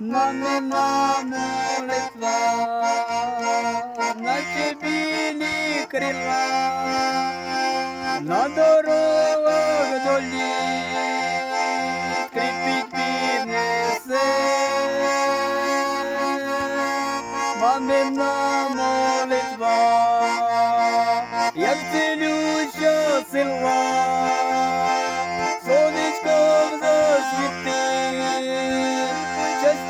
мамина молитва, наче білі крила, на дорогах долі, кріпить піднесе, мамина молитва, як цілюща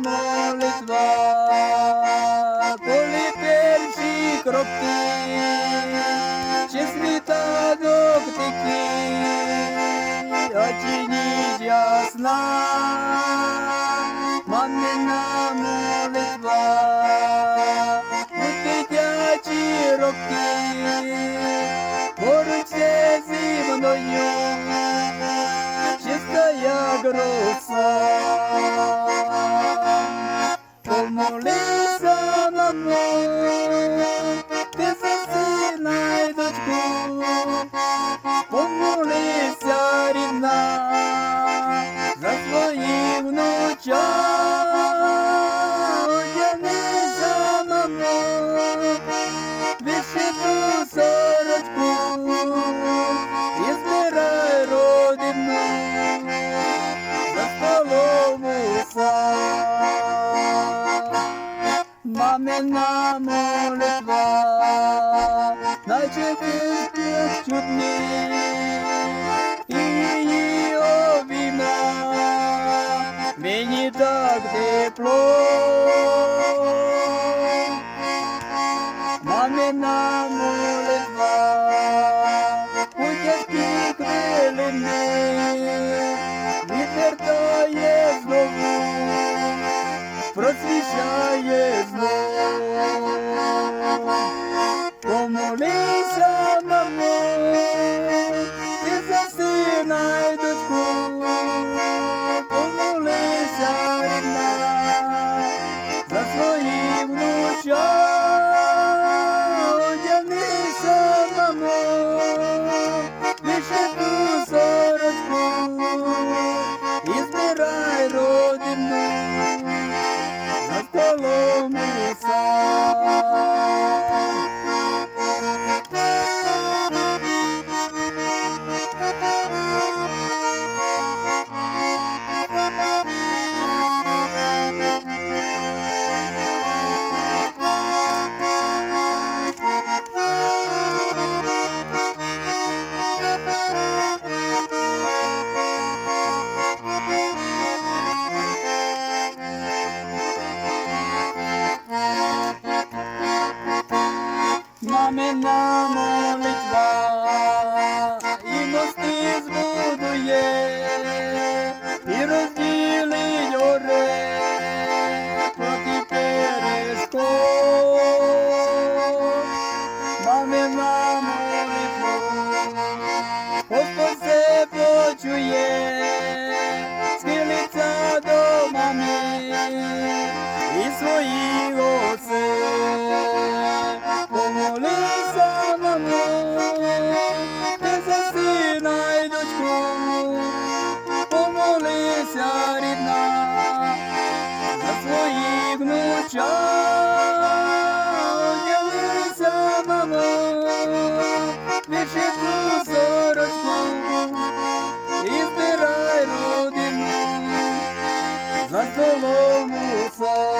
молитва, коли перші кроки, чи світанок такий, очі ніч ясна, мамина молитва, у дитячі роки, поруч зі мною, чиста як роса. Молитва, наче пісню чудні, її обійма, мені так тепло. Мамина молитва, у тяжкі хвилини, more Мамина молитва like below lonely far.